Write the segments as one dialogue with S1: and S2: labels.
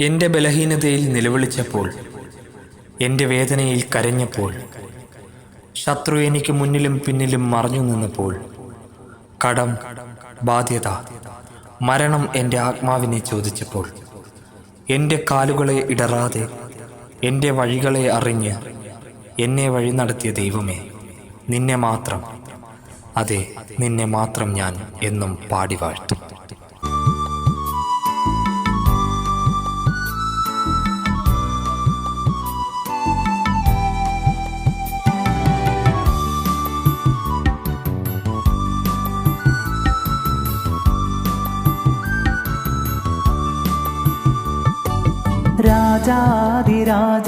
S1: എന്റെ ബലഹീനതയിൽ നിലവിളിച്ചപ്പോൾ എന്റെ വേദനയിൽ കരഞ്ഞപ്പോൾ ശത്രു എനിക്ക് മുന്നിലും പിന്നിലും മറഞ്ഞു നിന്നപ്പോൾ കടം ബാധ്യത മരണം എന്റെ ആത്മാവിനെ ചോദിച്ചപ്പോൾ എന്റെ കാലുകളെ ഇടറാതെ എന്റെ വഴികളെ അറിഞ്ഞ് എന്നെ വഴി നടത്തിയ ദൈവമേ നിന്നെ മാത്രം അതെ നിന്നെ മാത്രം ഞാൻ എന്നും പാടി വാഴ്ത്തും.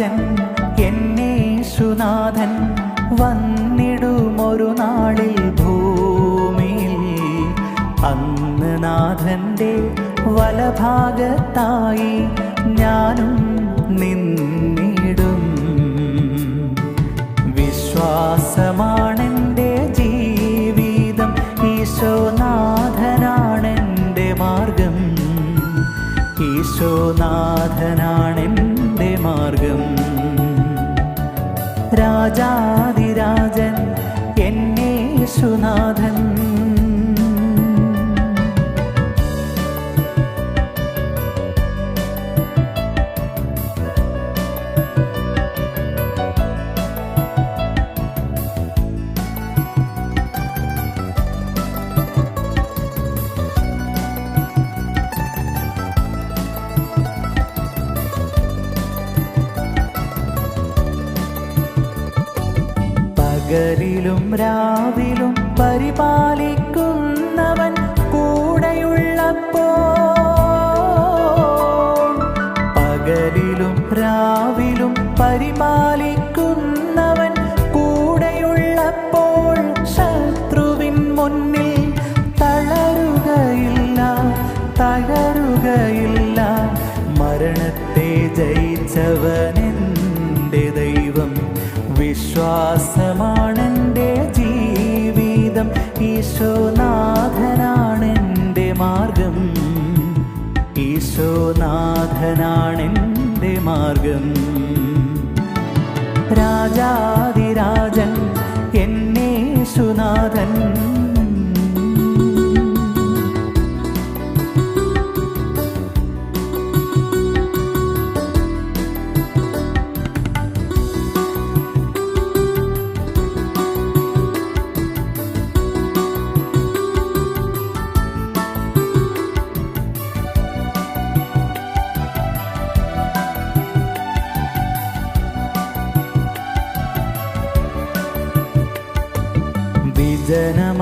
S2: രാജാതിരാജൻ എന്നേശുനാഥൻ വന്നിടുമൊരു നാളിൽ ഭൂമിയിൽ. അന്ന് നാഥന്റെ വലഭാഗത്തായി ഞാനും നിന്നിടും. വിശ്വാസമാണെന്റെ ജീവിതം ഈശോനാഥനാണെന്റെ മാർഗം. ഈശോനാഥനാണെന്റെ മാർഗം. രാജാതിരാജൻ എന്നേശുനാഥൻ രാവിലും പരിപാലിക്കുന്നവൻ കൂടെയുള്ളപ്പോ പകലിലും രാവിലും പരിപാലിക്കുന്നവൻ കൂടെയുള്ളപ്പോൾ ശത്രുവിൻ മുന്നിൽ തളരുകയില്ല തകരുകയില്ല. മരണത്തെ ജയിച്ചവനെ ദൈവം. വിശ്വാസമാണെന്റെ ഈശോനാഥനാണെന്റെ മാർഗം. ഈശോനാഥനാണെന്റെ മാർഗം. രാജാതിരാജൻ എന്നേശുനാഥൻ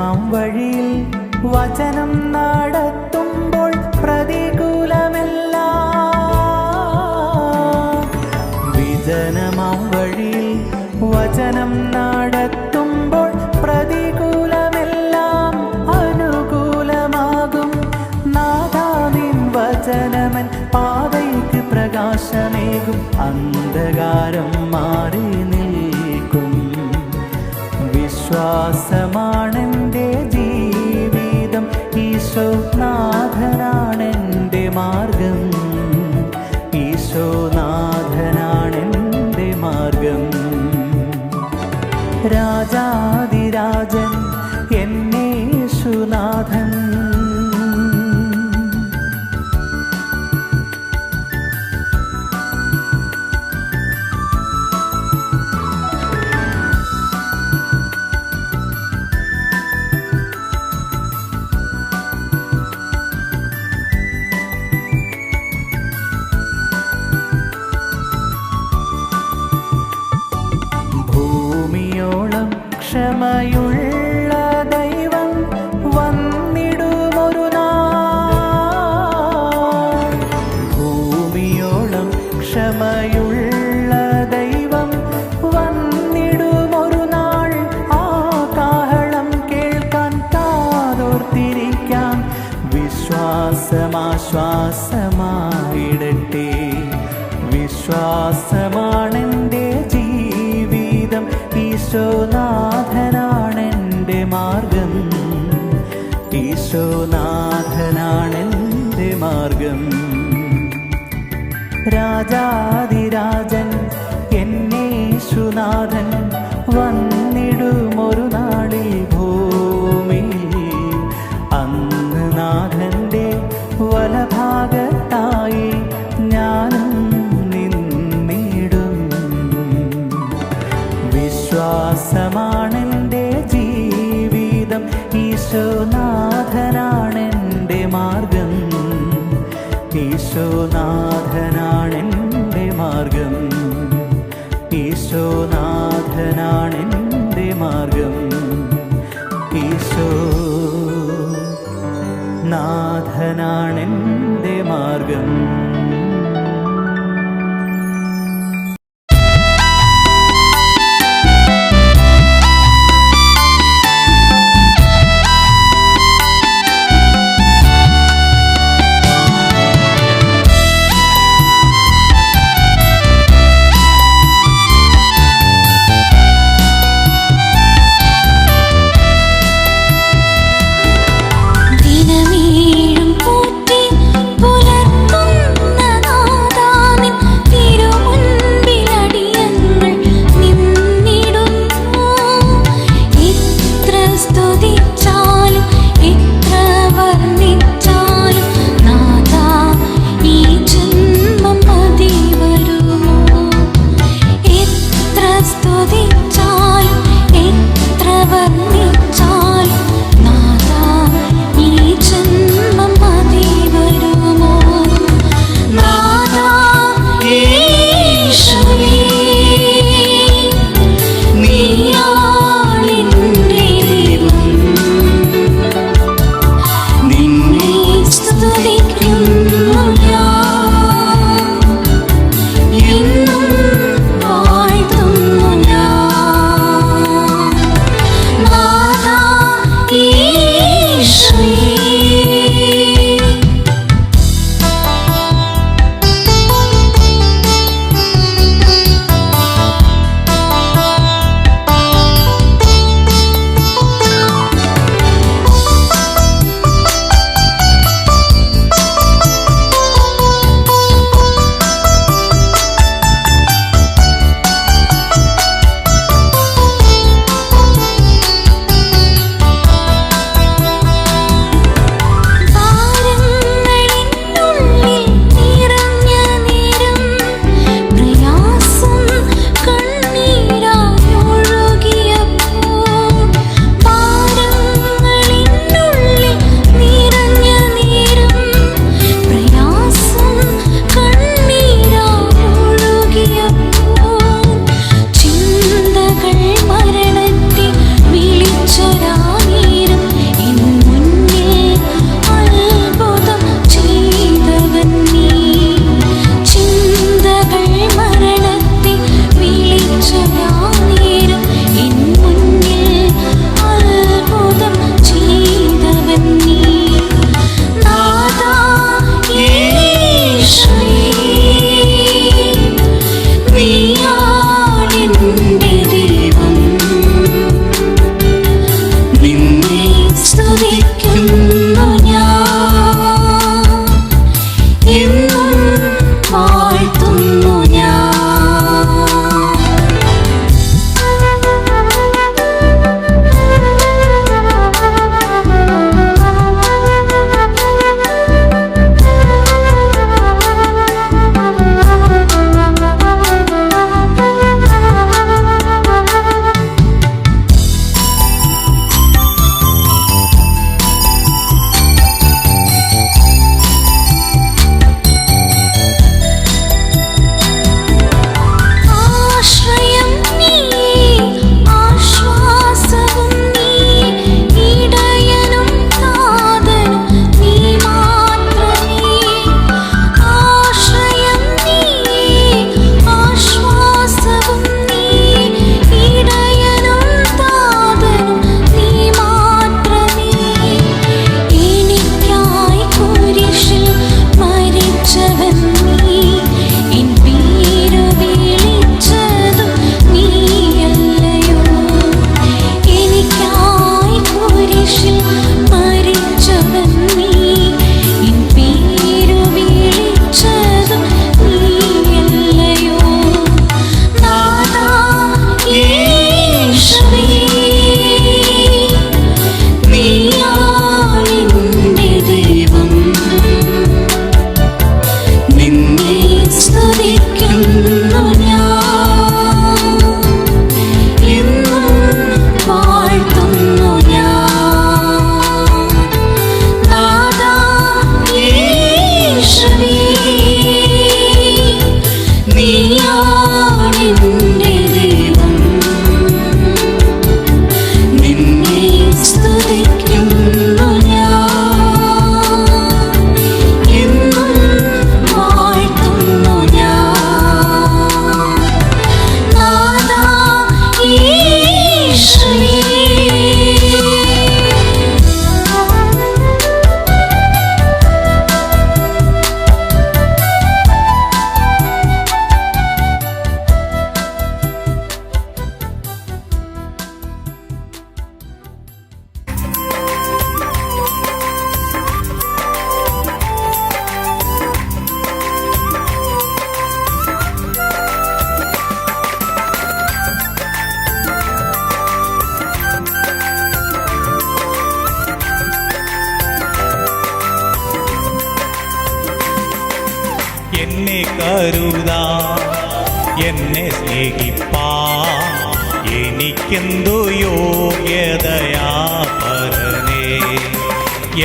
S2: വിജനമാം വഴിയിൽ വചനം നടത്തുമ്പോൾ പ്രതികൂലമല്ല. വിജനമാം വഴിയിൽ വചനം നടത്തുമ്പോൾ പ്രതികൂലമെല്ലാം അനുകൂലമാകും. നാദാവിൻ വചനമൻ പാതയ്ക്ക് പ്രകാശമേകും. അന്ധകാരം മാറി നിൽക്കും. വിശ്വാസമാണെന്റെ എന്നേശുനാഥൻ മാർഗം. ഈശോനാഥനാണെന്റെ മാർഗം. രാജാതിരാജൻ എന്നേശുനാഥൻ വന്നിടുമൊരു നാളിൽ ജീവിതം ഈശോനാഥനാണെന്റെ മാർഗം. ഈശോനാഥനാണെന്റെ മാർഗം. ഈശോനാഥനാണെന്റെ മാർഗം. ഈശോ നാഥനാണെന്റെ മാർഗം.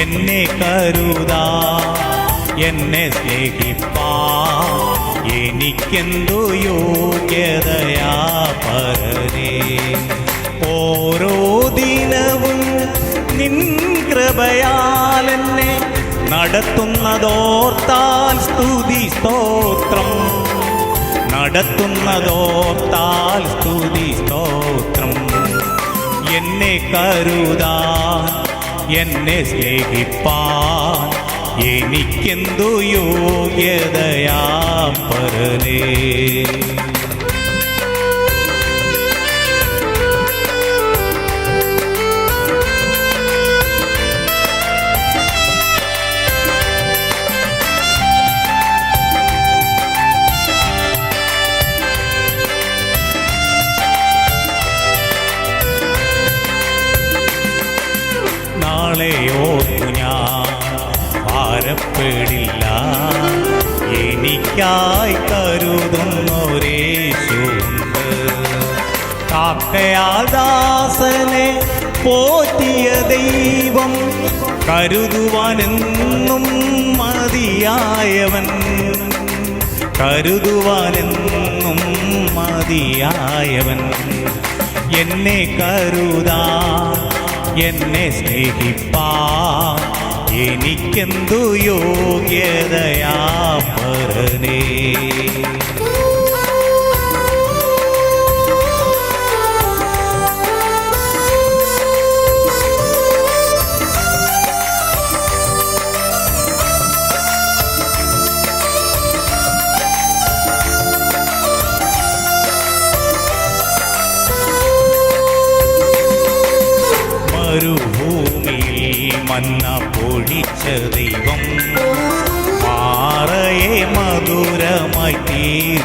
S3: എന്നെ കരുതാ എന്നെ സ്നേഹിപ്പാ. എനിക്കെന്തു യോഗ്യതയാ പരനേ ഓരോ ദിനവും നിൻ കൃപയാൽ എന്നെ നടത്തുന്നതോർത്താൽ സ്തുതി സ്തോത്രം. നടത്തുന്നതോർത്താൽ സ്തുതി സ്തോത്രം. എന്നെ കരുതാ എന്നെ സ്നേഹിപ്പാൻ എനിക്കെന്തു യോഗ്യതയാ പരനേ. എനിക്കായി കരുതുന്നൊരേശുണ്ട് കാക്കയാൽ ദാസനെ പോറ്റിയ ദൈവം കരുതുവാനെന്നും മതിയായവൻ. കരുതുവാനെന്നും മതിയായവൻ. എന്നെ കരുതാ എന്നെ സ്നേഹിപ്പാ എനിക്കെന്തു യോഗ്യതയാ? പരനേ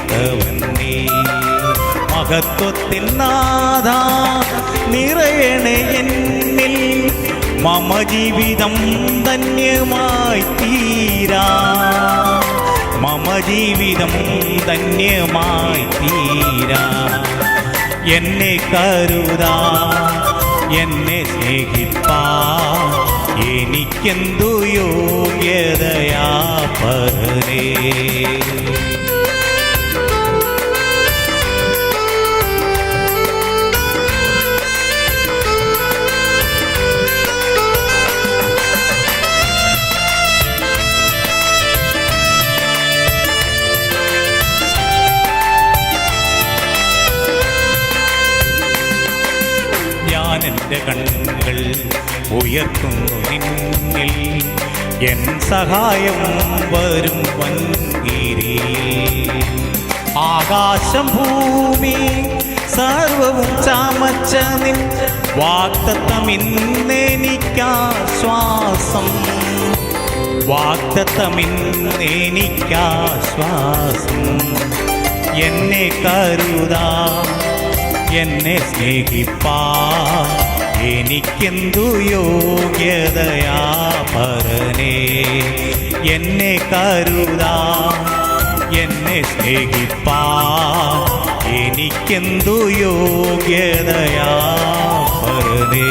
S3: തീർത്തവൻ നീ മഹത്വത്തിൽ നാഥ നിറയണേ എന്നിൽ മമ ജീവിതം ധന്യമായി തീരാ മമ ജീവിതം ധന്യമായി തീരാ എന്നെ കരുതാ എന്നെ സ്നേഹിപ്പാ. എനിക്കെന്തു യോഗ്യതയാ പരനേ. കണ്ണുകൾ ഉയർത്തുന്നു നിന്നിൽ. എൻ സഹായം വരും വൻകിരി ആകാശം ഭൂമി സർവവും ചാമച്ച നിൻ വാക്തത്വം ഇന്നെനിക്കാശ്വാസം. വാക്തത്വം ഇന്നെനിക്കാശ്വാസം. എന്നെ കരുതാ എന്നെ സ്നേഹിപ്പാ. എനിക്കെന്തു യോഗ്യതയാ പരനേ എന്നെ കരുതാ എന്നെ സ്നേഹിപ്പാ. എനിക്കെന്തു യോഗ്യതയാ പരനേ